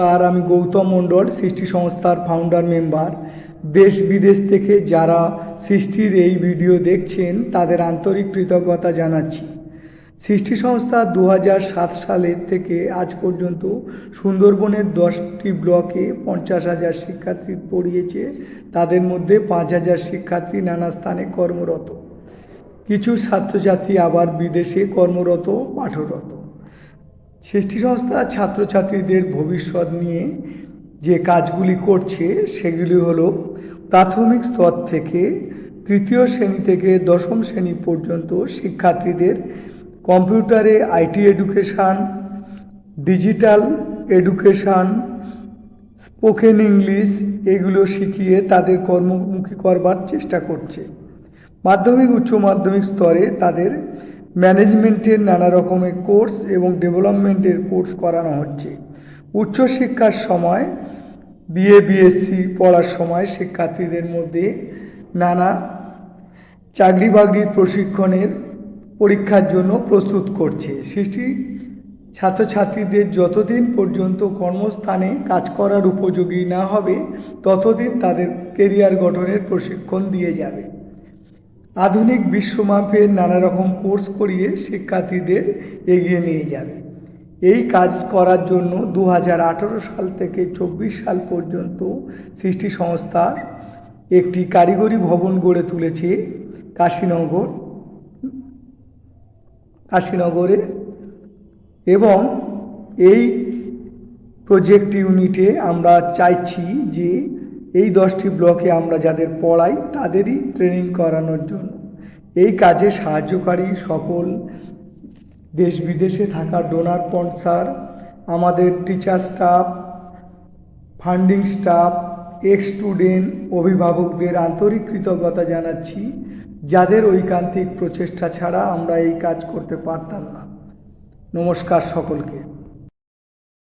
নমস্কার, আমি গৌতম মণ্ডল, সৃষ্টি সংস্থার ফাউন্ডার মেম্বার দেশ বিদেশ থেকে যারা সৃষ্টির এই ভিডিও দেখছেন, তাদের আন্তরিক কৃতজ্ঞতা জানাচ্ছি। সৃষ্টি সংস্থা দু সাত সালের থেকে আজ পর্যন্ত সুন্দরবনের দশটি ব্লকে পঞ্চাশ হাজার শিক্ষার্থী পড়িয়েছে। তাদের মধ্যে পাঁচ হাজার শিক্ষার্থী নানা স্থানে কর্মরত। কিছু ছাত্রছাত্রী আবার বিদেশে কর্মরত, পাঠরত। সৃষ্টি সংস্থা ছাত্রছাত্রীদের ভবিষ্যৎ নিয়ে যে কাজগুলি করছে, সেগুলি হলো প্রাথমিক স্তর থেকে তৃতীয় শ্রেণি থেকে দশম শ্রেণি পর্যন্ত শিক্ষার্থীদের কম্পিউটারে IT education, digital education, spoken English এগুলো শিখিয়ে তাদের কর্মমুখী করবার চেষ্টা করছে। মাধ্যমিক, উচ্চ মাধ্যমিক স্তরে তাদের ম্যানেজমেন্টের নানা রকমের কোর্স এবং ডেভেলপমেন্টের কোর্স করানো হচ্ছে। উচ্চশিক্ষার সময়, বিএ, বিএসসি পড়ার সময় শিক্ষার্থীদের মধ্যে নানা চাকরি বাকরির প্রশিক্ষণের পরীক্ষার জন্য প্রস্তুত করছে। সৃষ্টি ছাত্রছাত্রীদের যতদিন পর্যন্ত কর্মস্থানে কাজ করার উপযোগী না হবে, ততদিন তাদের কেরিয়ার গঠনের প্রশিক্ষণ দিয়ে যাবে। আধুনিক বিশ্বমাপের নানা রকম কোর্স করিয়ে শিক্ষার্থীদের এগিয়ে নিয়ে যাবে। এই কাজ করার জন্য দু হাজার আঠেরো সাল থেকে চব্বিশ সাল পর্যন্ত সৃষ্টি সংস্থার একটি কারিগরি ভবন গড়ে তুলেছে কাশীনগর, কাশীনগরে এবং এই প্রজেক্ট ইউনিটে আমরা চাইছি যে এই দশটি ব্লকে আমরা যাদের পড়াই তাদেরই ট্রেনিং করানোর জন্য। এই কাজে সাহায্যকারী সকল দেশ বিদেশে থাকা ডোনার স্পন্সার আমাদের teacher staff funding staff ex student অভিভাবকদের আন্তরিক কৃতজ্ঞতা জানাচ্ছি, যাদের ঐকান্তিক প্রচেষ্টা ছাড়া আমরা এই কাজ করতে পারতাম না। নমস্কার সকলকে।